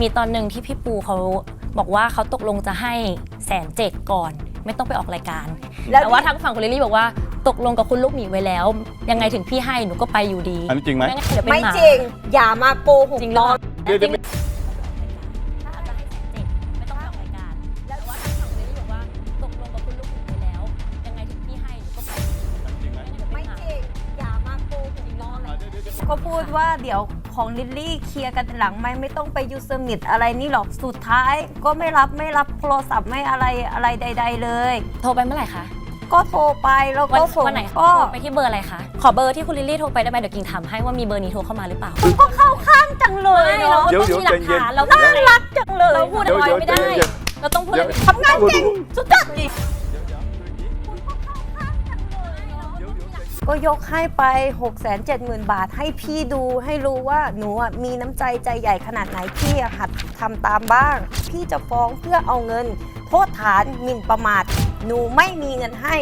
มีตอนหนึ่งที่พี่ปูเขาบอกว่าเขาตกลงจะให้แสนเจ็ดก่อน ไม่ต้องไปออกรายการ แล้ว แต่ว่าทางฝั่งคุณลิลลี่บอกว่าตกลงกับคุณลูกหมีไว้แล้ว ยังไไงถึงพี่ให้หนูก็ไปอยู่ดีอันนี้จริงไหม งั้นเดี๋ยวเป็นไม่หมาจริง อย่ามาโกหกจริงหรือน้เปอล่างเดี๋ยวเดี๋ยว ถ้าอาจจะให้แสนเจ็ดไม่ต้องไปออกรายการแต่ว่าทางฝั่งคุณลิลลี่บอกว่าตกลงกับคุณลูกหมีไว้แล้ว ยังไงถึงพี่ให้หนูก็ไปอยู่ดีจริงไหม ไม่จริง อย่ามาโกหกน้องอะเดี๋ยวเดี๋ยวเดี๋ยวเขาพูดว่าเดี๋ยว ของลิลลี่เคลียร์กันหลังไม่ไม่ต้องไปยูสมิธอะไรนี่หรอกสุดท้ายก็ไม่รับไม่รับโทรศัพท์ไม่อะไรอะไรใด ๆ เลย โทรไปเมื่อไหร่คะก็โทรไปแล้ววันก็ส่งวันไหนคะก็โทรไปที่เบอร์อะไรคะขอเบอร์ที่คุณลิลลี่โทรไปได้ไหมเดี๋ยวกิ่งถามให้ว่ามีเบอร์นี้โทรเข้ามาหรือเปล่าก็เข้าข้างจังเลยไม่เราเนาะเดี๋ยวต้องมีหลักฐานเราเดี๋ยวน่ารักจังเลยเราพูดเดี๋ยวอะไรเดี๋ยวไม่ได้เดี๋ยวเราต้องพูดเดี๋อะยวไรทำงานเก่งสุดยอด ก็ยกให้ไป 6 7 0 0 0 0 บาท ให้พี่ดูให้รู้ว่าหนูอะมีน้ำใจใจใหญ่ขนาดไหนพี่อะหัดทำตามบ้าง พี่จะฟ้องเพื่อเอาเงิน โทษฐานหมิ่นประมาท หนูไม่มีเงินให้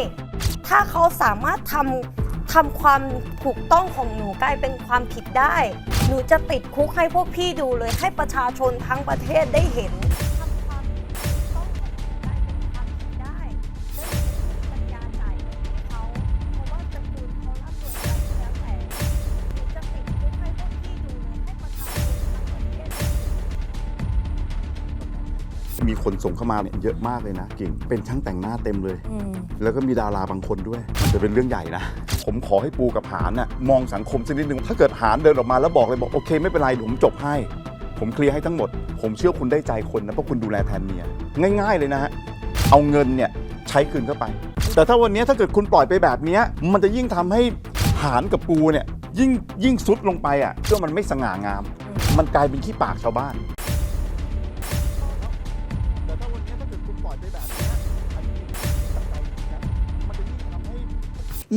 ถ้าเขาสามารถทำทำความถูกต้องของหนูกลายเป็นความผิดได้ หนูจะติดคุกให้พวกพี่ดูเลยให้ประชาชนทั้งประเทศได้เห็น คนส่งเข้ามาเนี่ยเยอะมากเลยนะกิ่งเป็นช่างแต่งหน้าเต็มเลย อืมแล้วก็มีดาราบางคนด้วย มันจะเป็นเรื่องใหญ่นะ ผมขอให้ปูกับหานน่ะมองสังคมสักนิดนึง ถ้าเกิดหานเดินออกมาแล้วบอกเลยบอกโอเคไม่เป็นไรเดี๋ยวผมจบให้ ผมเคลียร์ให้ทั้งหมด ผมเชื่อคุณได้ใจคนนะเพราะคุณดูแลแทนเมียง่ายๆเลยนะฮะ เอาเงินเนี่ยใช้คืนเข้าไป แต่ถ้าวันนี้ถ้าเกิดคุณปล่อยไปแบบเนี้ยมันจะยิ่งทำให้หานกับปูเนี่ยยิ่งยิ่งซุดลงไปอะเพื่อมันไม่สง่างาม มันกลายเป็นขี้ปากชาวบ้าน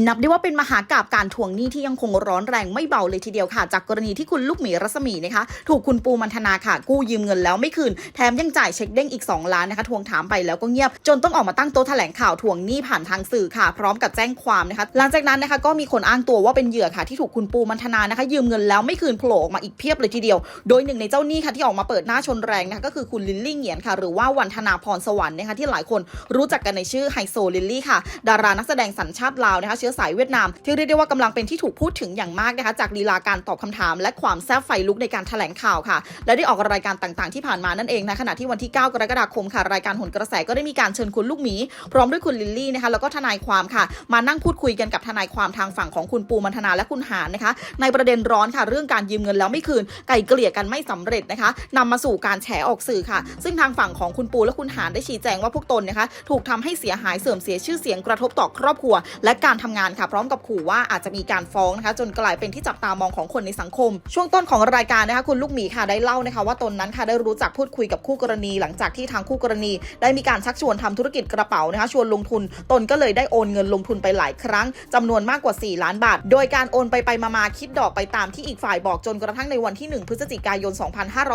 นับได้ว่าเป็นมหากาบการทวงหนี้ที่ยังคงร้อนแรงไม่เบาเลยทีเดียวค่ะ จากกรณีที่คุณลูกหมีรัศมีนะคะ ถูกคุณปูมันธนาค่ะ กู้ยืมเงินแล้วไม่คืน แถมยังจ่ายเช็คเด้งอีก 2 ล้านนะคะ ทวงถามไปแล้วก็เงียบ จนต้องออกมาตั้งโต๊ะแถลงข่าวทวงหนี้ผ่านทางสื่อค่ะ พร้อมกับแจ้งความนะคะ หลังจากนั้นนะคะก็มีคนอ้างตัวว่าเป็นเหยื่อค่ะ ที่ถูกคุณปูมันธนานะคะ ยืมเงินแล้วไม่คืนโผล่ออกมาอีกเพียบเลยทีเดียว โดยหนึ่งในเจ้าหนี้ค่ะที่ออกมาเปิดหน้าชนแรงนะคะก็คือคุณลิลลี่เหงียนค่ะ หรือว่าวันธนาพรสวรรค์นะคะที่หลายคนรู้จักกันในชื่อไฮโซลิลลี่ค่ะ ดารานักแสดงสัญชาติลาวนะคะชื้อสายเวียดนาม ที่เรียกได้ว่ากำลังเป็นที่ถูกพูดถึงอย่างมากนะคะจากลีลาการตอบคำถาม และความแซ่บไฟลุกในการแถลงข่าวค่ะ และได้ออกรายการต่างๆที่ผ่านมานั่นเองนะขณะที่วันที่ 9 กรกฎาคมค่ะรายการหนกระแสก็ได้มีการเชิญคุณลูกหมี พร้อมด้วยคุณลิลลี่นะคะแล้วก็ทนายความค่ะ มานั่งพูดคุยกันกับทนายความทางฝั่งของคุณปูมันธนาและคุณหานนะคะ ในประเด็นร้อนค่ะ เรื่องการยืมเงินแล้วไม่คืนไกลเกลี่ยกันไม่สำเร็จนะคะนำมาสู่การแฉออกสื่อค่ะ ซึ่งทางฝั่งของคุณปูและคุณหานได้ชี้แจงว่าพวกตนนะคะ ถูกทำให้เสียหายเสื่อมเสียชื่อเสียงกระทบต่อครอบครัว และการทำงานค่ะพร้อมกับขู่ว่าอาจจะมีการฟ้องนะคะจนกลายเป็นที่จับตามองของคนในสังคม ช่วงต้นของรายการนะคะคุณลูกหมีค่ะได้เล่านะคะว่าตนนั้นค่ะได้รู้จักพูดคุยกับคู่กรณี หลังจากที่ทางคู่กรณี ได้มีการชักชวนทำธุรกิจกระเป๋านะคะชวนลงทุน ตนก็เลยได้โอนเงินลงทุนไปหลายครั้งจำนวนมากกว่า 4 ล้านบาท โดยการโอนไปไปมาๆคิดดอกไปตามที่อีกฝ่ายบอกจนกระทั่งในวันที่ 1 พฤศจิกายน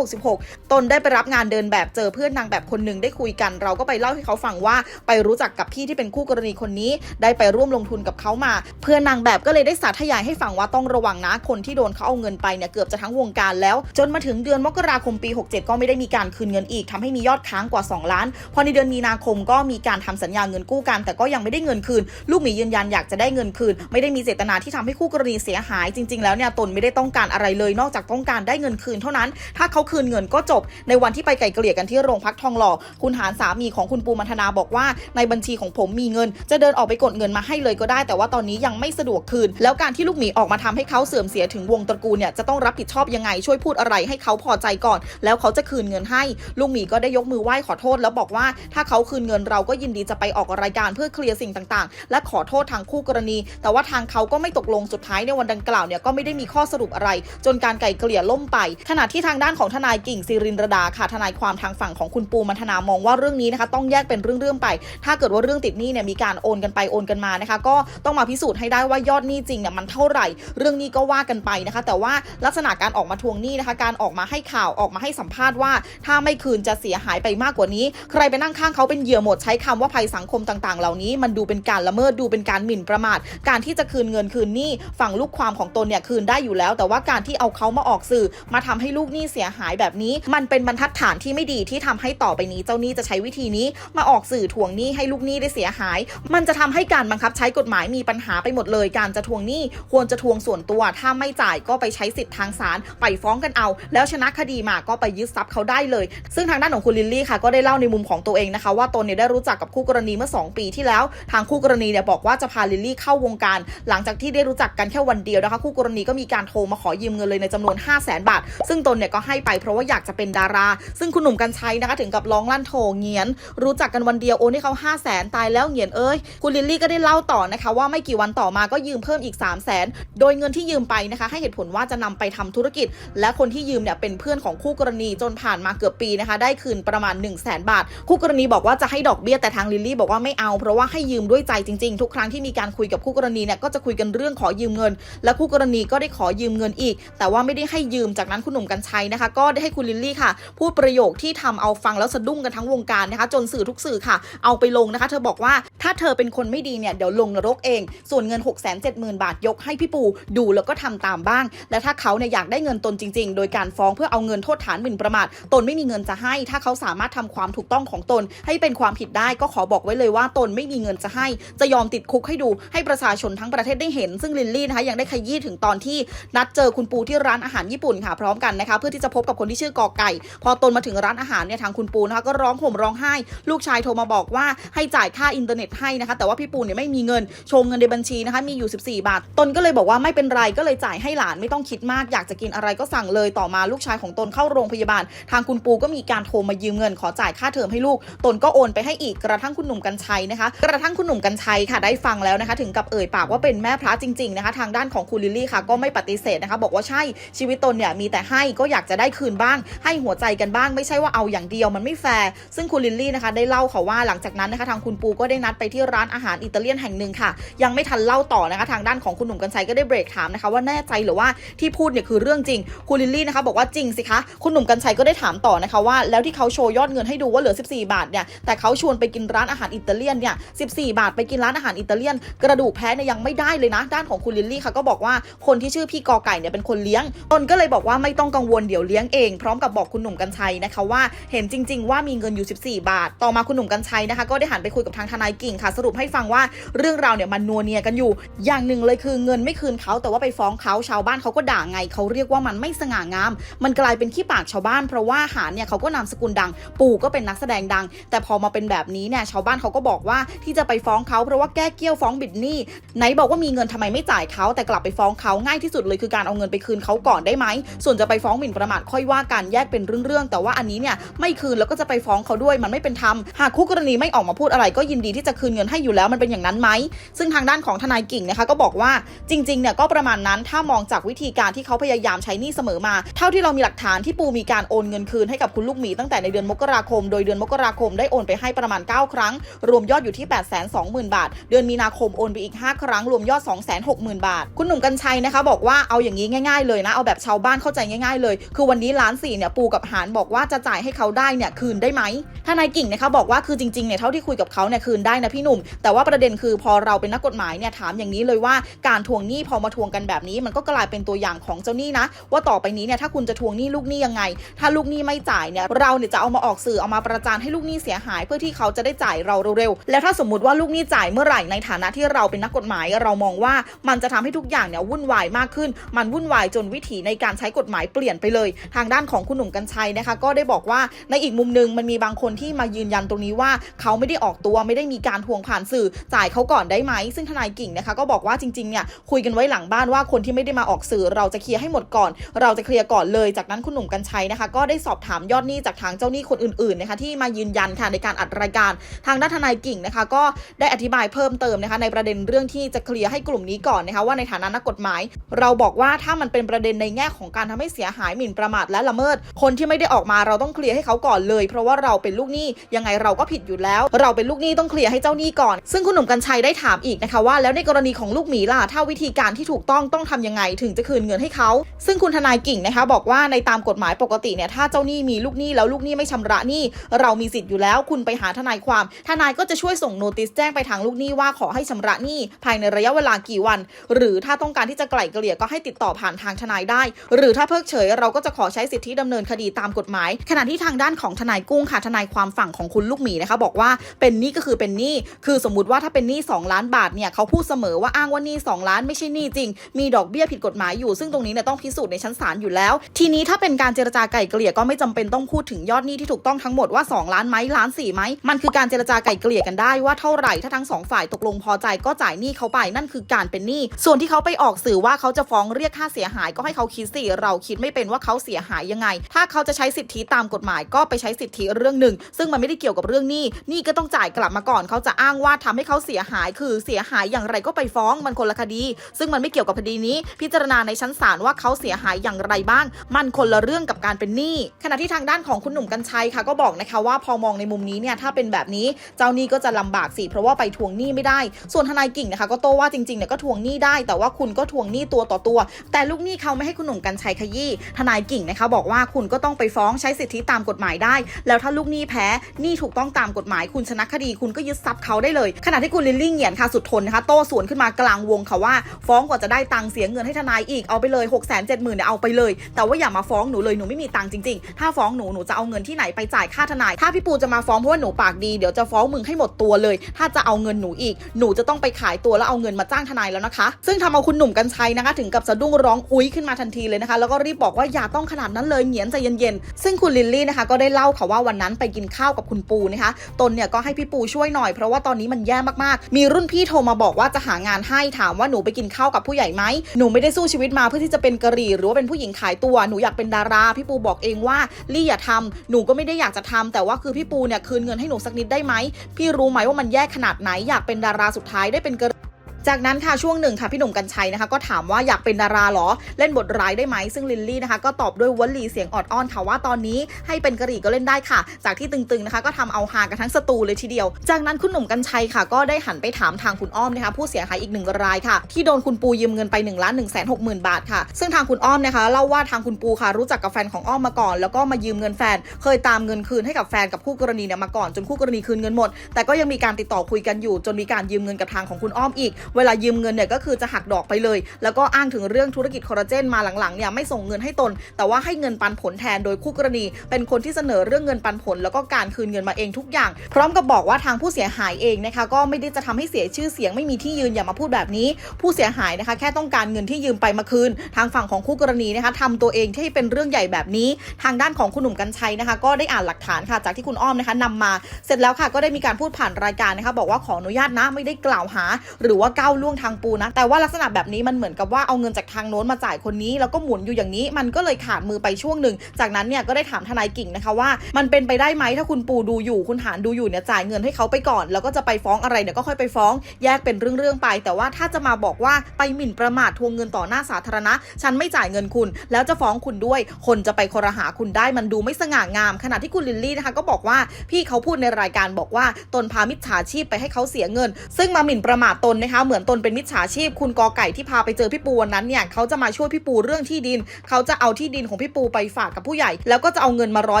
2566 ตนได้ไปรับงานเดินแบบเจอเพื่อนนางแบบคนหนึ่งได้คุยกัน เราก็ไปเล่าให้เขาฟังว่า ไปรู้จักกับพี่ที่เป็นคู่กรณีคนนี้ ได้ไปร่วมลงทุนกับเขามา เพื่อนนางแบบก็เลยได้สาธยายให้ฟังว่าต้องระวังนะ คนที่โดนเขาเอาเงินไปเนี่ยเกือบจะทั้งวงการแล้ว จนมาถึงเดือนมกราคมปี 67 ก็ไม่ได้มีการคืนเงินอีกทำให้มียอดค้างกว่า 2 ล้าน พอในเดือนมีนาคมก็มีการทำสัญญาเงินกู้กัน แต่ก็ยังไม่ได้เงินคืน ลูกหมียืนยันอยากจะได้เงินคืน ไม่ได้มีเจตนาที่ทำให้คู่กรณีเสียหายจริง ๆ แล้วเนี่ยตนไม่ได้ต้องการอะไรเลย นอกจากต้องการได้เงินคืนเท่านั้น ถ้าเขาคืนเงินก็จบ ในวันที่ไปไกลเกลี่ยกันที่โรงพักทองหล่อคุณหารสามีของคุณปูมันธนาบอกว่า ในบัญชีของผมมีเงิน จะเดินออกไปกดเงินมาให้เลยก็ได้แต่ว่าตอนนี้ยังไม่สะดวกคืน แล้วการที่ลูกหมีออกมาทำให้เขาเสื่อมเสียถึงวงตระกูลเนี่ยจะต้องรับผิดชอบยังไงช่วยพูดอะไรให้เขาพอใจก่อน แล้วเขาจะคืนเงินให้ ลุงหมีก็ได้ยกมือไหว้ขอโทษ แล้วบอกว่าถ้าเขาคืนเงินเราก็ยินดีจะไปออกรายการเพื่อเคลียร์สิ่งต่างๆ และขอโทษทางคู่กรณี แต่ว่าทางเขาก็ไม่ตกลงสุดท้ายในวันดังกล่าวเนี่ยก็ไม่ได้มีข้อสรุปอะไร จนการไกล่เกลี่ยล่มไป ขณะที่ทางด้านของทนายกิ่งศิรินรดาค่ะทนายความทางฝั่งของคุณปูมันธนามองว่าเรื่องนี้นะคะต้องแยกเป็นเรื่องๆไป ถ้าเกิดว่าเรื่องติดหนี้เนี่ยมีการโอนกันไปโอนกันมานะคะ ก็ต้องมาพิสูจน์ให้ได้ว่ายอดหนี้จริงเนี่ยมันเท่าไหร่ เรื่องนี้ก็ว่ากันไปนะคะ แต่ว่าลักษณะการออกมาทวงหนี้นะคะ การออกมาให้ข่าวออกมาให้สัมภาษณ์ว่า ถ้าไม่คืนจะเสียหายไปมากกว่านี้ ใครไปนั่งข้างเขาเป็นเหยื่อหมดใช้คำว่าภัยสังคมต่างๆ เหล่านี้ มันดูเป็นการละเมิดดูเป็นการหมิ่นประมาท การที่จะคืนเงินคืนหนี้ฝั่งลูกความของตนเนี่ยคืนได้อยู่แล้ว แต่ว่าการที่เอาเขามาออกสื่อ มาทำให้ลูกหนี้เสียหายแบบนี้ มันเป็นบรรทัดฐานที่ไม่ดีที่ทำให้ต่อไปนี้เจ้าหนี้จะใช้วิธีนี้ มาออกสื่อทวงหนี้ให้ลูกหนี้ได้เสียหาย มันจะทำให้การบังคับใช้กฎหมายมีปัญหาไปหมดเลย การจะทวงหนี้ควรจะทวงส่วนตัว ถ้าไม่จ่ายก็ไปใช้สิทธิ์ทางศาลไปฟ้องกันเอา แล้วชนะคดีมาก็ไปยึดทรัพย์เขาได้เลย ซึ่งทางด้านของคุณลิลลี่ค่ะก็ได้เล่าในมุมของตัวเองนะคะ ว่าตนเนี่ยได้รู้จักกับคู่กรณีเมื่อ 2 ปีที่แล้ว ทางคู่กรณีเนี่ยบอกว่าจะพาลิลลี่เข้าวงการ หลังจากที่ได้รู้จักกันแค่วันเดียวนะคะ คู่กรณีก็มีการโทรมาขอยืมเงินเลยในจำนวน 5 0 0 0 0 0บาท ซึ่งตนเนี่ยก็ให้ไปเพราะว่าอยากจะเป็นดารา ซึ่งคุณหนุ่มกัญชัยนะคะถึงกับร้องลั่นโถเงียน รู้จักกันวันเดียวโอนให้เขา5 0 0 0 0 0ตายแล้วเงียนเอ้ยคุณลิลลี่ก็ได้เล่าต่อนะคะว่าไม่กี่วันต่อมาก็ยืมเพิ่มอีก 3 0 0 0 0 0โดยเงินที่ยืมไปนะคะให้เหตุผลว่าจะนำไปทำธุรกิจ และคนที่ยืมเนี่ยเป็นเพื่อนของคู่กรณีจนผ่านมาเกือบปีนะคะได้คืนประมาณ 1 0 0 0 0แบาท คู่กรณีบอกว่าจะให้ดอกเบี้ยแต่ทางลิลลี่บอกว่าไม่เอา เพราะว่าให้ยืมด้วยใจจริงๆ ทุกครั้งที่มีการคุยกับคู่กรณีเนี่ยก็จะคุยกันเรื่องขอยืมเงิน และคู่กรณีก็ได้ขอยืมเงินอีก แต่ว่าไม่ได้ให้ยืมจากนั้นคุณหนุ่มกัญชัยนะคะ ก็ได้ให้คุณลิลลี่ค่ะ พูดประโยคที่ทำเอาฟังแล้วสะดุ้งกันทั้งวงการนะคะ จนสื่อทุกสื่อค่ะ เอาไปลงนะคะ เธอบอกว่าถ้าเธอเป็นคนไม่ดีเนี่ยเดี๋ยวลงนรกเอง ส่วนเงิน 6 7 0 0 0 0 บาทยกให้พี่ปูดูแล้วก็ทำตามบ้าง และถ้าเขาเนี่ยอยากได้เงินตนจริง ๆ โดยการฟ้องเพื่อเอาเงินโทษฐานหมิ่นประมาทตนไม่มีเงินจะให้ ถ้าเขาสามารถทำความถูกต้องของตน ให้เป็นความผิดได้ก็ขอบอกไว้เลยว่าตนไม่มีเงินจะให้ จะยอมติดคุกให้ดู ให้ประชาชนทั้งประเทศได้เห็น ซึ่งลิลลี่นะคะยังได้ขยี้ถึงตอนที่นัดเจอคุณปูที่ร้านอาหารญี่ปุ่นค่ะพร้อมกันนะคะเพื่อที่จะพบกับคนที่ชื่อกอไก่ พอตนมาถึงร้านอาหารเนี่ยทางคุณปูนะคะก็ร้องห่มร้องไห้ ลูกชายโทรมาบอกว่าให้จ่ายค่าอินเทอร์เน็ตให้นะคะแต่ว่าพี่ปูเนี่ยไม่มีเงินโชว์เงินในบัญชีนะคะมีอยู่ 14 บาท ตนก็เลยบอกว่าไม่เป็นไรก็เลยจ่ายให้หลานไม่ต้องคิดมากอยากจะกินอะไรก็สั่งเลยต่อมาลูกชายของตนเข้าโรงพยาบาล ทางคุณปูก็มีการโทรมายืมเงินขอจ่ายค่าเทอมให้ลูก ตนก็โอนไปให้อีกกระทั่งคุณหนุ่มกัญชัยนะคะ กระทั่งคุณหนุ่มกัญชัยค่ะได้ฟังแล้วนะคะถึงกับเอ่ยปากว่าเป็นแม่พระจริงๆนะคะทางด้านของคุณลิลลี่ค่ะก็ไม่ปฏิเสธนะคะบอกว่าใช่ชีวิตตนเนี่ยมีแต่ให้ก็อยากจะได้คืนบ้าง ให้หัวใจกันบ้างไม่ใช่ว่าเอาอย่างเดียวมันไม่แฟร์ซึ่งคุณลิลลี่นะคะได้เล่าค่ะว่าหลังจากนั้นนะคะทางคุณปูก็ได้นัดไปที่ร้านอาหารอิตาเลียนแห่งหนึ่งค่ะยังไม่ทันเล่าต่อนะคะ ทางด้านของคุณหนุ่มกัญชัยก็ได้เบรกถามนะคะว่าแน่ใจหรือว่าที่พูดเนี่ยคือเรื่องจริงคุณลิลลี่นะคะบอกว่าจริงสิคะคุณหนุ่มกัญชัยก็ได้ถามต่อนะคะว่าแล้วที่เขาโชว์ยอดเงินให้ดูว่าเหลือ 14 บาทเนี่ยแต่เขาชวนไปกินร้านอาหารอิตาเลียนเนี่ย14 บาทไปกินร้านอาหารอิตาเลียน กระดูกแพ้เนี่ยยังไม่ได้เลยนะ ด้านของคุณลิลลี่ค่ะก็บอกว่าคนที่ชื่อพี่กอไก่เนี่ยเป็นคนเลี้ยงตนก็เลยบอกว่าไม่ต้องกังวลเดี๋ยวเลี้ยงเอง พร้อมกับบอกคุณหนุ่มกัญชัยนะคะว่าเห็นจริง ๆ ว่ามีเงินอยู่ 14 บาท ต่อมาคุณหนุ่มกัญชัยนะคะก็ได้หันไปคุยกับทางทนายกิ่งค่ะ สรุปให้ฟังว่าเรื่องราวเนี่ยมันนัวเนียกันอยู่ อย่างหนึ่งเลยคือเงินไม่คืนเขาแต่ว่าไปฟ้องเขาชาวบ้านเขาก็ด่าไงเขาเรียกว่ามันไม่สง่างาม มันกลายเป็นขี้ปากชาวบ้าน เพราะว่าหารเนี่ยเขาก็นามสกุลดัง ปู่ก็เป็นนักแสดงดัง แต่พอมาเป็นแบบนี้เนี่ยชาวบ้านเขาก็บอกว่าที่จะไปฟ้องเขาเพราะว่าแก้เกี้ยวฟ้องบิดหนี้ไหนบอกว่ามีเงินทำไมไม่จ่ายเขาแต่กลับไปฟ้องเขาง่ายที่สุดเลยคือการเอาเงินไปคืนเขาก่อนได้ไหมส่วนจะไปฟ้องหมิ่นประมาทค่อยว่ากันแยกเป็นเรื่องๆแต่ว่าอันนี้เนี่ยไม่คืนแล้วก็จะไปฟ้องเขาด้วยมันไม่เป็นธรรมหากคู่กรณีไม่ออกมาพูดอะไรก็ยินดีที่จะคืนเงินให้อยู่แล้วมันเป็นอย่างนั้นไหมซึ่งทางด้านของทนายกิ่งนะคะก็บอกว่าจริงๆเนี่ยก็ประมาณนั้นถ้ามองจากวิธีการที่เขาพยายามใช้หนี้เสมอมา เท่าที่เรามีหลักฐานที่ปูมีการโอนเงินคืนให้กับคุณลูกหมีตั้งแต่ในเดือนมกราคม โดยเดือนมกราคมได้โอนไปให้ประมาณ 9 ครั้ง รวมยอดอยู่ที่ 8 2 0 0 0 0 บาท เดือนมีนาคมโอนไปอีก 5 ครั้ง รวมยอด 2 6 0 0 0 0 บาท คุณหนุ่มกัญชัยนะคะบอกว่าเอาอย่างนี้ง่ายๆเลยนะ เอาแบบชาวบ้านเข้าใจง่ายๆเลย คือวันนี้ล้านสี่เนี่ยปูกับหารบอกว่าจะจ่ายให้เขาได้เนี่ยคืนได้ไหมทนายกิ่งนะคะบอกว่าคือจริงๆเนี่ยเท่าที่คุยกับเขาเนี่ยคืนได้นะพี่หนุ่ม แต่ว่าประเด็นคือพอเราเป็นนักกฎหมายเนี่ยถามอย่างนี้เลยว่าการทวงหนี้พอมาทวงกันแบบนี้ มันก็กลายเป็นตัวอย่างของเจ้าหนี้นะ ว่าต่อไปนี้เนี่ยถ้าคุณจะทวงหนี้ลูกหนี้ยังไง ถ้าลูกหนี้ไม่จ่ายเนี่ยเราเนี่ยจะเอามาออกสื่อเอามาประจานให้ลูกหนี้เสียหาย เพื่อที่เขาจะได้จ่ายเราเร็วๆแล้วถ้าสมมติว่าลูกหนี้จ่ายเมื่อไหร่ในฐานะที่เราเป็นนักกฎหมาย เรามองว่ามันจะทำให้ทุกอย่างเนี่ยวุ่นวายมากขึ้น มันวุ่นวายจนวิถีในการใช้กฎหมายเปลี่ยนไปเลย ทางด้านของคุณหนุ่มกัญชัยนะคะ ก็ได้บอกว่าในอีกมุมหนึ่งมันมีบางคนที่มายืนยันตรงนี้ว่า เขาไม่ได้ออกตัวไม่ได้มีการทวงผ่านสื่อจ่ายเขาก่อนได้ไหมซึ่งทนายกิ่งนะคะก็บอกว่าจริงๆเนี่ยคุยกันไว้หลังบ้านว่าคนที่ไม่ได้มาออกสื่อเราจะเคลียร์ให้หมดก่อน เราจะเคลียร์ก่อนเลย จากนั้นคุณหนุ่มกัญชัยนะคะ ก็ได้สอบถามยอดหนี้จากทางเจ้าหนี้คนอื่นๆนะคะที่มายืนยันค่ะในการอัดรายการ ทางด้านทนายกิ่งนะคะ ก็ได้อธิบายเพิ่มเติมนะคะในประเด็นเรื่องที่จะเคลียร์ให้กลุ่มนี้ก่อนนะคะว่าในฐานะนักกฎหมาย เราบอกว่าถ้ามันเป็นประเด็นในแง่ของการทำให้เสียหายหมิ่นประมาทและละเมิด คนที่ไม่ได้ออกมาเราต้องเคลียร์ให้เขาก่อนเลย เพราะว่าเราเป็นลูกหนี้ยังไงเราก็ผิดอยู่แล้ว เราเป็นลูกหนี้ต้องเคลียร์ให้เจ้าหนี้ก่อน ซึ่งคุณหนุ่มกัญชัยได้ถามอีกนะคะว่าแล้วในกรณีของลูกหมีล่ะถ้าวิธีการที่ถูกต้องต้องทำยังไงถึงจะคืนเงินให้เขา ซึ่งคุณทนายกิ่งนะคะบอกว่าในตามกฎหมายปกติเนี่ยถ้าเจ้าหนี้มีลูกหนี้แล้วลูกหนี้ไม่ชำระหนี้เรามีสิทธิ์อยู่แล้วคุณไปหาทนายความ ทนายก็จะช่วยส่งโนติสแจ้งไปทางลูกหนี้ว่าขอให้ชำระหนี้ภายในระยะเวลากี่วัน หรือถ้าต้องการที่จะไกล่เกลี่ยก็ให้ติดต่อผ่านทางทนายได้ หรือถ้าเพิกเฉยเราก็จะขอใช้สิทธิดำเนินคดีตามกฎหมาย ขณะที่ทางด้านของทนายกุ้งค่ะทนายความฝั่งของคุณลูกหมีนะคะบอกว่าเป็นหนี้ก็คือเป็นหนี้คือสมมติว่าถ้าเป็นหนี้2ล้านบาทเนี่ยเขาพูดเสมอว่าอ้างว่านี้2ล้านไม่ใช่นี้จริง มีดอกเบี้ยผิดกฎหมายอยู่ ซึ่งตรงนี้เนี่ยต้องพิสูจน์ในชั้นศาลอยู่แล้ว ทีนี้ถ้าเป็นการเจรจาไก่เกลี่ยก็ไม่จำเป็นต้องพูดถึงยอดหนี้ที่ถูกต้องทั้งหมดว่า 2 ล้านไหมล้านสี่ไหมมันคือการเจรจาไก่เกลี่ยกันได้ว่าเท่าไหร่ถ้าทั้งสองฝ่ายตกลงพอใจก็จ่ายหนี้เขาไปนั่นคือการเป็นหนี้ส่วนที่เขาไปออกสื่อว่าเขาจะฟ้องเรียกค่าเสียหายก็ให้เขาคิดสิเราคิดไม่เป็นว่าเขาเสียหายยังไง ถ้าเขาจะใช้สิทธิตามกฎหมายก็ไปใช้สิทธิเรื่องหนึ่ง ซึ่งมันไม่ได้เกี่ยวกับเรื่องหนี้หนี้ก็ต้องจ่ายกลับมาก่อน เขาจะอ้างว่าทำให้เขาเสียหายคือเสียหายอย่างไรก็ไปฟ้องมันคนละคดี ซึ่งมันไม่เกี่ยวกับคดีนี้ พิจารณาในชั้นศาลว่าเขาเสียหายอย่างไรบ้าง มันคนละเรื่องกับการเป็นหนี้ขณะที่ทางด้านของคุณหนุ่มกัญชัยค่ะก็บอกนะคะว่าพอมองในมุมนี้เนี่ยถ้าเป็นแบบนี้เจ้าหนี้ก็จะลำบากสิเพราะว่าไปทวงหนี้ไม่ได้ ส่วนทนายกิ่งนะคะก็โต้ว่าจริงๆเนี่ยก็ทวงหนี้ได้ แต่ว่าคุณก็ทวงหนี้ตัวต่อตัว แต่ลูกหนี้เขาไม่ให้คุณหนุ่มกัญชัยขยี้ทนายกิ่งนะคะบอกว่าคุณก็ต้องไปฟ้องใช้สิทธิตามกฎหมายได้ แล้วถ้าลูกหนี้แพ้หนี้ถูกต้องตามกฎหมาย คุณชนะคดีคุณก็ยึดทรัพย์เขาได้เลย ขณะที่คุณลิลลี่เหยียนค่ะสุดทนนะคะโต้สวนขึ้นมากลางวงค่ะว่า ฟ้องกว่าจะได้ตังค์เสียเงินให้ทนายอีกเอาไปเลย6 7 0 0 0 0เนี่ยเอาไปเลย แต่ว่าอย่ามาฟ้องหนูเลยหนูไม่มีตังค์จริงๆ ถ้าฟ้องหนูหนูจะเอาเงินที่ไหนไปจ่ายค่าทนาย ถ้าพี่ปูจะมาฟ้องเพราะว่าหนูปากดีเดี๋ยวจะฟ้องมึงให้หมดตัวเลย ถ้าจะเอาเงินหนูอีกหนูจะต้องไปขายตัวแล้วเอาเงินมาจ้างทนายแล้วนะคะ ซึ่งทำเอาคุณหนุ่มกัญชัยนะคะ ถึงกับสะดุ้งร้องอุ้ยขึ้นมาทันทีเลยนะคะ แล้วก็รีบบอกว่าอย่าต้องขนาดนั้นเลยเหงียนใจเย็นๆซึ่งคุณลิลลี่นะคะก็ได้เล่าค่ะว่าวันนั้นไปกินข้าวกับคุณปูนะคะตนเนี่ยก็ให้พี่ปูช่วยหน่อยเพราะว่าตอนนี้มันแย่มากๆ มีรุ่นพี่โทรมาบอกว่าจะหางานให้ถามว่าหนูไปกินข้าวกับผู้ใหญ่ไหมหนูไม่ได้สู้ชีวิตมาเพื่อที่จะเป็นกะหรี่หรือว่าเป็นผู้หญิงขายตัวหนูอยากเป็นดาราพี่ปูบอกเองว่าลี่อย่าทำหนูก็ไม่ได้อยากจะทำแต่ว่าคือพี่ปูเนี่ยคืนเงินให้หนูสักนิดได้ไหมพี่รู้ไหมว่ามันแย่ขนาดไหนอยากเป็นดาราสุดท้ายได้เป็นกะหรี่ จากนั้นค่ะช่วงหนึ่งค่ะพี่หนุ่มกัญชัยนะคะ ก็ถามว่าอยากเป็นดาราเหรอ เล่นบทร้ายได้ไหมซึ่งลิลลี่นะคะ ก็ตอบด้วยวลีเสียงออดอ้อนค่ะว่าตอนนี้ให้เป็นกะหรี่ก็เล่นได้ค่ะ จากที่ตึงๆนะคะ ก็ทำเอาฮากันทั้งสตูเลยทีเดียว จากนั้นคุณหนุ่มกัญชัยค่ะ ก็ได้หันไปถามทางคุณอ้อมนะคะ ผู้เสียหายอีกหนึ่งรายค่ะ ที่โดนคุณปูยืมเงินไป1นึ่งล้านหนึ่งแสนหกหมื่นบาทค่ะ ซึ่งทางคุณอ้อมนะคะเล่าว่าทางคุณปูค่ะรู้จักกับแฟนของอ้อมมาก่อน แล้วก็มายืมเงินแฟน เคยตามเงินคืนให้กับแฟนกับคู่กรณีเนี่ยมาก่อนจนคู่กรณีคืนเงินหมด แต่ก็ยังมีการติดต่อคุยกันอยู่จนมีการยืมเงินกับทางของคุณอ้อมอีกเวลายืมเงินเนี่ยก็คือจะหักดอกไปเลย แล้วก็อ้างถึงเรื่องธุรกิจคอลลาเจนมาหลังๆเนี่ยไม่ส่งเงินให้ตน แต่ว่าให้เงินปันผลแทนโดยคู่กรณี เป็นคนที่เสนอเรื่องเงินปันผล แล้วก็การคืนเงินมาเองทุกอย่าง พร้อมกับบอกว่าทางผู้เสียหายเองนะคะก็ไม่ได้จะทำให้เสียชื่อเสียงไม่มีที่ยืนอย่ามาพูดแบบนี้ ผู้เสียหายนะคะแค่ต้องการเงินที่ยืมไปมาคืน ทางฝั่งของคู่กรณีนะคะทำตัวเองที่ให้เป็นเรื่องใหญ่แบบนี้ ทางด้านของคุณหนุ่มกัญชัยนะคะ ก็ได้อ่านหลักฐานค่ะจากที่คุณอ้อมนะคะนำมา เสร็จแล้วค่ะก็ได้มีการพูดผ่านรายการนะคะ บอกว่าขออนุญาตนะไม่ได้กล่าวหา หรือว่าก้าวล่วงทางปูนะ แต่ว่าลักษณะแบบนี้มันเหมือนกับว่าเอาเงินจากทางโน้นมาจ่ายคนนี้ แล้วก็หมุนอยู่อย่างนี้ มันก็เลยขาดมือไปช่วงหนึ่ง จากนั้นเนี่ยก็ได้ถามทนายกิ่งนะคะว่า มันเป็นไปได้ไหมถ้าคุณปูดูอยู่ คุณหานดูอยู่เนี่ยจ่ายเงินให้เขาไปก่อน แล้วก็จะไปฟ้องอะไรเนี่ยก็ค่อยไปฟ้อง แยกเป็นเรื่องๆไป แต่ว่าถ้าจะมาบอกว่าไปหมิ่นประมาททวงเงินต่อหน้าสาธารณะ ฉันไม่จ่ายเงินคุณ แล้วจะฟ้องคุณด้วย คนจะไปคอรหาคุณได้มันดูไม่สง่างาม ขณะที่คุณลิลลี่นะคะก็บอกว่าพี่เขาพูดในรายการบอกว่าตนพามิจฉาชีพไปให้เขาเสียเงิน ซึ่งมาหมิ่นประมาทตนนะคะเหมือนตนเป็นมิจฉาชีพ คุณกอไก่ที่พาไปเจอพี่ปูวันนั้นเนี่ยเขาจะมาช่วยพี่ปูเรื่องที่ดิน เขาจะเอาที่ดินของพี่ปูไปฝากกับผู้ใหญ่ แล้วก็จะเอาเงินมาร้อ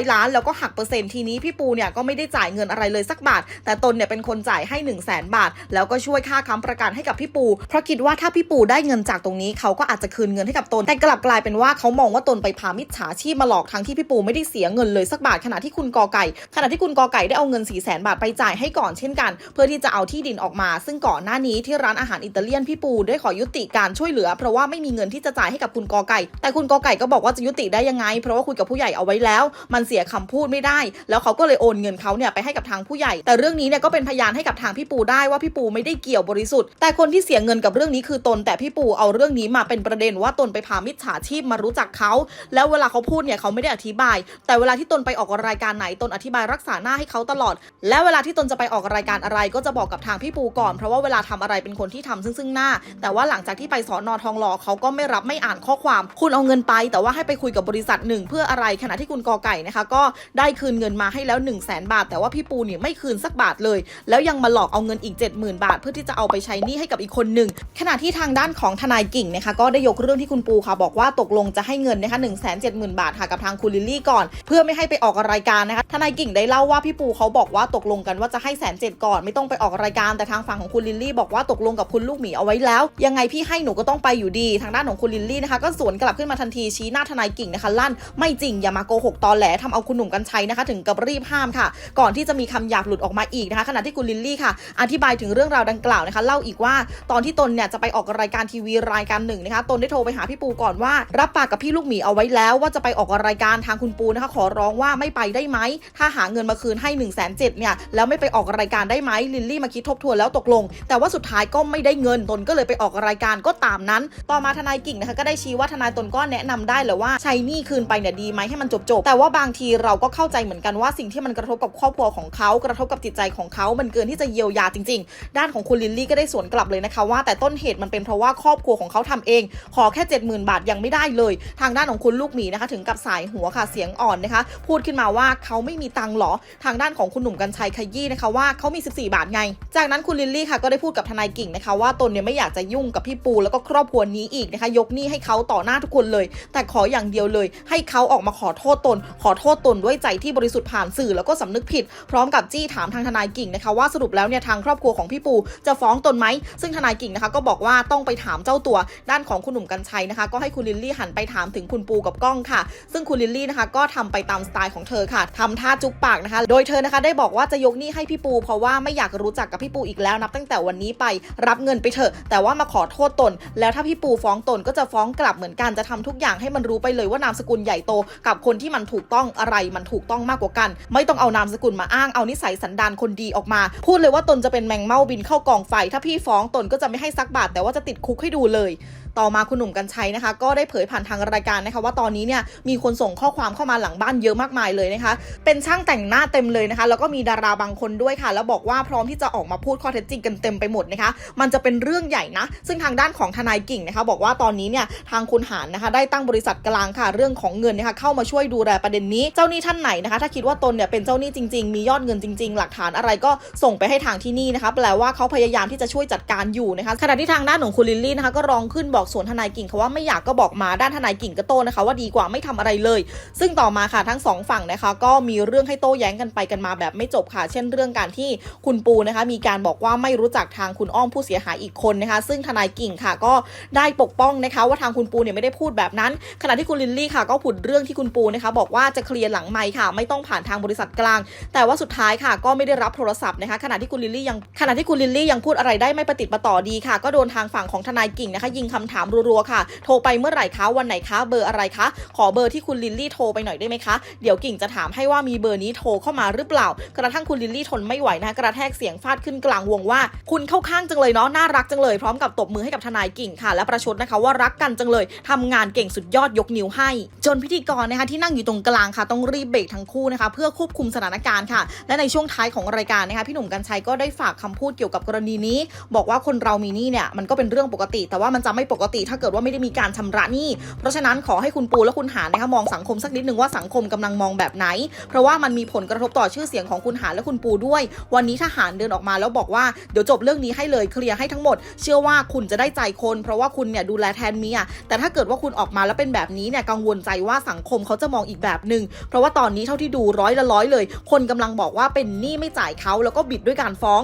ยล้าน แล้วก็หักเปอร์เซ็นต์ทีนี้พี่ปูเนี่ยก็ไม่ได้จ่ายเงินอะไรเลยสักบาท แต่ตนเนี่ยเป็นคนจ่ายให้1นึ่งแสนบาท แล้วก็ช่วยค่าค้ำประกันให้กับพี่ปู เพราะคิดว่าถ้าพี่ปูได้เงินจากตรงนี้เขาก็อาจจะคืนเงินให้กับตนแต่กลับกลายเป็นว่าเขามองว่าตนไปพามิจฉาชีพมาหลอกทั้งที่พี่ปูไม่ได้เสียเงินเลยสักบาทขณะที่คุณกอไก่ ขณะที่คุณกอไก่ได้เอาเงิน4ี่แสนบาทไปจ่ายให้ก่อนเช่นกัน เพื่อที่จะเอาที่ดินออกมา ซึ่งก่อนหน้านี้ที่ร้านอาหารอิตาเลียนพี่ปูได้ขอยุติการช่วยเหลือ เพราะว่าไม่มีเงินที่จะจ่ายให้กับคุณกอไก่ แต่คุณกอไก่ก็บอกว่าจะยุติได้ยังไง เพราะว่าคุยกับผู้ใหญ่เอาไว้แล้ว มันเสียคำพูดไม่ได้ แล้วเขาก็เลยโอนเงินเขาเนี่ยไปให้กับทางผู้ใหญ่ แต่เรื่องนี้เนี่ยก็เป็นพยานให้กับทางพี่ปูได้ว่าพี่ปูไม่ได้เกี่ยวบริสุทธิ์ แต่คนที่เสียเงินกับเรื่องนี้คือตน แต่พี่ปูเอาเรื่องนี้มาเป็นประเด็นว่าตนไปพามิจฉาชีพมารู้จักเขา แล้วเวลาเขาพูดเนี่ยเขาไม่ได้อธิบาย แต่เวลาที่ตนไปออกรายการไหนตนอธิบายรักษาหน้าให้เขาตลอด และเวลาที่ตนจะไปออกรายการอะไรก็จะบอกกับทางพี่ปูก่อน เพราะว่าเวลาทำอะไรเป็นคนคนที่ทำซึ่งซึ่งหน้า แต่ว่าหลังจากที่ไปสอนอทองหล่อเขาก็ไม่รับไม่อ่านข้อความ คุณเอาเงินไป แต่ว่าให้ไปคุยกับบริษัทหนึ่งเพื่ออะไรขณะที่คุณกอไก่นะคะ ก็ได้คืนเงินมาให้แล้ว 1 0 0 0 0แบาท แต่ว่าพี่ปูเนี่ยไม่คืนสักบาทเลย แล้วยังมาหลอกเอาเงินอีก 70,000 บาท เพื่อที่จะเอาไปใช้หนี้ให้กับอีกคนหนึ่งขณะที่ทางด้านของทนายกิ่งนะคะก็ได้ยกเรื่องที่คุณปูค่ะบอกว่าตกลงจะให้เงินนะคะ1 7 0 0 0 0บาทค่ะกับทางคุณลิลลี่ก่อน เพื่อไม่ให้ไปออกรายการนะคะทนายกิ่งได้เล่าว่าพี่ปูเขาบอกว่าตกลงกันว่าจะให้แสนเจ็ดก่อนไม่ต้องไปออกรายการแต่ทางฝั่งของคุณลิลลี่บอกว่าตกลงกับคุณลูกหมีเอาไว้แล้ว ยังไงพี่ให้หนูก็ต้องไปอยู่ดี ทางด้านของคุณลิลลี่นะคะก็สวนกลับขึ้นมาทันทีชี้หน้าทนายกิ่งนะคะลั่นไม่จริงอย่ามาโกหกตอแหลทำเอาคุณหนุ่มกัญชัยนะคะ ถึงกับรีบห้ามค่ะ ก่อนที่จะมีคำหยาบหลุดออกมาอีกนะคะขณะที่คุณลิลลี่ค่ะ อธิบายถึงเรื่องราวดังกล่าวนะคะ เล่าอีกว่าตอนที่ตนเนี่ยจะไปออกรายการทีวีรายการหนึ่งนะคะตนได้โทรไปหาพี่ปูก่อนว่า รับปากกับพี่ลูกหมีเอาไว้แล้วว่าจะไปออกรายการทางคุณปูนะคะ ขอร้องว่าไม่ไปได้ไหมถ้าหาเงินมาคืนให้1นึ่งแสนเเนี่ยแล้วไม่ไปออกรายการได้ไหมลิลลี่มาคิดทบทวนแล้วตกลง แต่ว่าสุดท้ายก็ไม่ได้เงินตนก็เลยไปออกรายการก็ตามนั้น ต่อมาทนายกิ่งนะคะก็ได้ชี้ว่าทนายตนก็แนะนำได้แหละว่าใช้หนี้คืนไปเนี่ยดีไหมให้มันจบๆแต่ว่าบางทีเราก็เข้าใจเหมือนกันว่าสิ่งที่มันกระทบกับครอบครัวของเขากระทบกับจิตใจของเขา มันเกินที่จะเยียวยาจริง ๆ ด้านของคุณลิลลี่ก็ได้สวนกลับเลยนะคะว่าแต่ต้นเหตุมันเป็นเพราะว่าครอบครัวของเขาทำเอง ขอแค่ 70,000 บาทยังไม่ได้เลย ทางด้านของคุณลูกหมีนะคะถึงกับสายหัวค่ะเสียงอ่อนนะคะ พูดขึ้นมาว่าเขาไม่มีตังค์หรอ ทางด้านของคุณหนุ่มกัญชัยขยี้นะคะว่าเขามี 14 บาทไง จากนั้นคุณลิลลี่ค่ะก็ได้พูดกับทนายกิ่งนะคะว่าตนเนี่ยไม่อยากจะยุ่งกับพี่ปูแล้วก็ครอบครัวนี้อีกนะคะ ยกหนี้ให้เขาต่อหน้าทุกคนเลย แต่ขออย่างเดียวเลย ให้เขาออกมาขอโทษตน ขอโทษตนด้วยใจที่บริสุทธิ์ผ่านสื่อแล้วก็สำนึกผิด พร้อมกับจี้ถามทางทนายกิ่งนะคะว่าสรุปแล้วเนี่ยทางครอบครัวของพี่ปูจะฟ้องตนไหม ซึ่งทนายกิ่งนะคะก็บอกว่าต้องไปถามเจ้าตัวด้านของคุณหนุ่มกัญชัยนะคะ ก็ให้คุณลิลลี่หันไปถามถึงคุณปูกับก้องค่ะ ซึ่งคุณลิลลี่นะคะก็ทำไปตามสไตล์ของเธอค่ะทำท่าจุ๊บปากนะคะ โดยเธอนะคะได้บอกว่าจะยกหนี้ให้พี่ปู เพราะว่าไม่อยากรู้จักกับพี่ปูอีกแล้วนับตั้งแต่วันนี้ไปรับเงินไปเถอะ แต่ว่ามาขอโทษตน แล้วถ้าพี่ปูฟ้องตนก็จะฟ้องกลับเหมือนกันจะทำทุกอย่างให้มันรู้ไปเลยว่านามสกุลใหญ่โต กับคนที่มันถูกต้องอะไรมันถูกต้องมากกว่ากัน ไม่ต้องเอานามสกุลมาอ้างเอานิสัยสันดานคนดีออกมา พูดเลยว่าตนจะเป็นแมงเม่าบินเข้ากองไฟ ถ้าพี่ฟ้องตนก็จะไม่ให้ซักบาทแต่ว่าจะติดคุกให้ดูเลย ต่อมาคุณหนุ่มกัญชัยนะคะ ก็ได้เผยผ่านทางรายการนะคะ ว่าตอนนี้เนี่ยมีคนส่งข้อความเข้ามาหลังบ้านเยอะมากมายเลยนะคะ เป็นช่างแต่งหน้าเต็มเลยนะคะ แล้วก็มีดาราบางคนด้วยค่ะ แล้วบอกว่าพร้อมที่จะออกมาพูดข้อเท็จจริงกันเต็มไปหมดนะคะ มันจะเป็นเรื่องใหญ่นะ ซึ่งทางด้านของทนายกิ่งนะคะ บอกว่าตอนนี้เนี่ยทางคุณหารนะคะ ได้ตั้งบริษัทกลางค่ะ เรื่องของเงินนะคะ เข้ามาช่วยดูแลประเด็นนี้ เจ้าหนี้ท่านไหนนะคะ ถ้าคิดว่าตนเนี่ยเป็นเจ้าหนี้จริง ๆ มียอดเงินจริง ๆ หลักฐานอะไรก็ส่งไปให้ทางที่นี่นะคะ แปลว่าเขาพยายามที่จะช่วยจัดการอยู่นะคะ ขณะที่ทางด้านของคุณลิลลี่นะคะก็ร้องขึ้นบอกสวนทนายกิ่งค่ะว่าไม่อยากก็บอกมาด้านทนายกิ่งก็โต้นะคะ ว่าดีกว่าไม่ทำอะไรเลย ซึ่งต่อมาค่ะทั้งสองฝั่งนะคะ ก็มีเรื่องให้โต้แย้งกันไปกันมาแบบไม่จบค่ะ เช่นเรื่องการที่คุณปูนะคะ มีการบอกว่าไม่รู้จักทางคุณอ้อมผู้เสียหายอีกคนนะคะ ซึ่งทนายกิ่งค่ะก็ได้ปกป้องนะคะ ว่าทางคุณปูเนี่ยไม่ได้พูดแบบนั้น ขณะที่คุณลิลลี่ค่ะ ก็ผุดเรื่องที่คุณปูนะคะ บอกว่าจะเคลียร์หลังไมค์ค่ะ ไม่ต้องผ่านทางบริษัทกลาง แต่ว่าสุดท้ายค่ะก็ไม่ได้รับโทรศัพท์นะคะขณะที่คุณลิลลี่ยังขณะที่คุณลิลลี่ยังพูดอะไรได้ไม่ประติดประต่อดีค่ะ ก็โดนทางฝั่งของทนายกิ่งนะคะ ยิงคำถามรัวๆค่ะ โทรไปเมื่อไหร่คะวันไหนคะเบอร์อะไรคะ ขอเบอร์ที่คุณลิลลี่โทรไปหน่อยได้ไหมคะ เดี๋ยวกิ่งจะถามให้ว่ามีเบอร์นี้โทรเข้ามาหรือเปล่า กระทั่งคุณลิลลี่ทนไม่ไหวนะคะกระแทกเสียงฟาดขึ้นกลางวงว่า คุณเข้าข้างจังเลยเนาะน่ารักจังเลยพร้อมกับตบมือให้กับทนายกิ่งค่ะ และประชดนะคะว่ารักกันจังเลยทำงานเก่งสุดยอดยกนิ้วให้ จนพิธีกรนะคะที่นั่งอยู่ตรงกลางค่ะ ต้องรีบเบรกทั้งคู่นะคะ เพื่อควบคุมสถานการณ์ค่ะ และในช่วงท้ายของรายการนะคะพี่หนุ่มกัญชัยก็ได้ฝากคำพูดเกี่ยวกับกรณีนี้ บอกว่าคนเรามีหนี้เนี่ยมันก็เป็นเรื่องปกติ แต่ว่ามันจะไม่ปกกติถ้าเกิดว่าไม่ได้มีการชำระหนี้ เพราะฉะนั้นขอให้คุณปูและคุณหารนะคะมองสังคมสักนิดนึงว่าสังคมกำลังมองแบบไหน เพราะว่ามันมีผลกระทบต่อชื่อเสียงของคุณหารและคุณปูด้วย วันนี้ทหารเดินออกมาแล้วบอกว่าเดี๋ยวจบเรื่องนี้ให้เลยเคลียร์ให้ทั้งหมด เชื่อว่าคุณจะได้ใจคน เพราะว่าคุณเนี่ยดูแลแทนเมียแต่ถ้าเกิดว่าคุณออกมาแล้วเป็นแบบนี้เนี่ยกังวลใจว่าสังคมเขาจะมองอีกแบบหนึ่งเพราะว่าตอนนี้เท่าที่ดูร้อยละร้อยเลย คนกำลังบอกว่าเป็นหนี้ไม่จ่ายเขาแล้วก็บิดด้วยการฟ้อง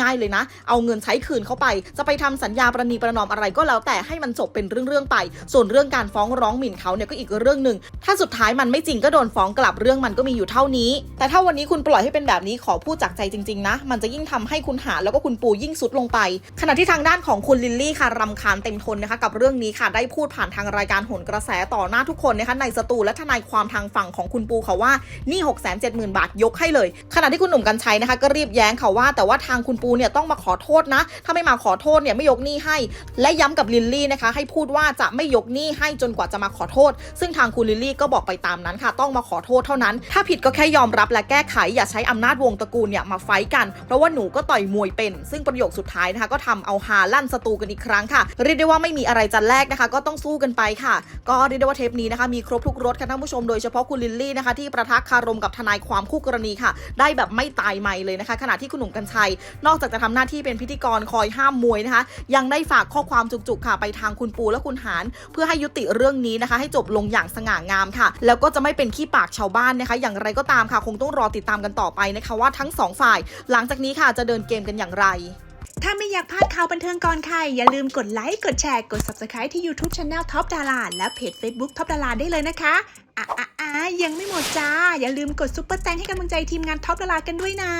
ง่าย ๆ เลยนะ เอาเงินใช้คืนเขาไป จะไปทำสัญญาประนีประนอมอะไรก็แล้วแต่ให้มันจบเป็นเรื่องๆไป ส่วนเรื่องการฟ้องร้องหมิ่นเขาเนี่ยก็อีกเรื่องหนึ่งถ้าสุดท้ายมันไม่จริงก็โดนฟ้องกลับเรื่องมันก็มีอยู่เท่านี้ แต่ถ้าวันนี้คุณปล่อยให้เป็นแบบนี้ขอพูดจากใจจริงๆนะ มันจะยิ่งทำให้คุณหาแล้วก็คุณปูยิ่งสุดลงไป ขณะที่ทางด้านของคุณลิลลี่ค่ะรำคาญเต็มทนนะคะกับเรื่องนี้ค่ะได้พูดผ่านทางรายการหนกระแสต่อหน้าทุกคนนะคะในสตูและทนายความทางฝั่งของคุณปูค่ะว่านี่6 7 0 0 0 0 บาทยกให้เลย ขณะที่คุณหนุ่มกัญชัยนะคะก็รีบแย้งค่ะว่า แต่ว่าทางคุณปูเนี่ยต้องมาขอโทษนะ ถ้าไม่มาขอโทษเนี่ยไม่ยกหนี้ให้ และย้ำกับลิลลี่นะคะ ให้พูดว่าจะไม่ยกหนี้ให้จนกว่าจะมาขอโทษ ซึ่งทางคุณลิลลี่ก็บอกไปตามนั้นค่ะ ต้องมาขอโทษเท่านั้น ถ้าผิดก็แค่ยอมรับและแก้ไข อย่าใช้อำนาจวงตระกูลเนี่ยมาไฟกัน เพราะว่าหนูก็ต่อยมวยเป็น ซึ่งประโยคสุดท้ายนะคะ ก็ทำเอาฮาลั่นสตูกันอีกครั้งค่ะ เรียกได้ว่าไม่มีอะไรจะแลกนะคะ ก็ต้องสู้กันไปค่ะ ก็เรียกได้ว่าเทปนี้นะคะ มีครบทุกรสค่ะท่านผู้ชม โดยเฉพาะคุณลิลลี่นะคะ ที่ประทักคารมกับทนายความคู่กรณีค่ะ ได้แบบไม่ตายใหม่เลยนะคะ ขณะที่คุณหนุ่มกัญชัย นอกจากจะทำหน้าที่เป็นพิธีกรคอยห้ามมวยนะคะ ยังได้ฝากข้อความจุกๆค่ะไปทางคุณปูและคุณหานเพื่อให้ยุติเรื่องนี้นะคะ ให้จบลงอย่างสง่างามค่ะ แล้วก็จะไม่เป็นขี้ปากชาวบ้านนะคะ อย่างไรก็ตามค่ะ คงต้องรอติดตามกันต่อไปนะคะว่าทั้งสองฝ่าย หลังจากนี้ค่ะจะเดินเกมกันอย่างไรถ้าไม่อยากพลาดข่าวบันเทิงก่อนใคร อย่าลืมกดไลค์ กดแชร์ กด Subscribe ที่ YouTube Channel Top ดาราและเพจ Facebook Top ดาราได้เลยนะคะ อะอะอะยังไม่หมดจ้า อย่าลืมกดซุปเปอร์แตงให้กำลังใจทีมงาน Top ดารากันด้วยนะ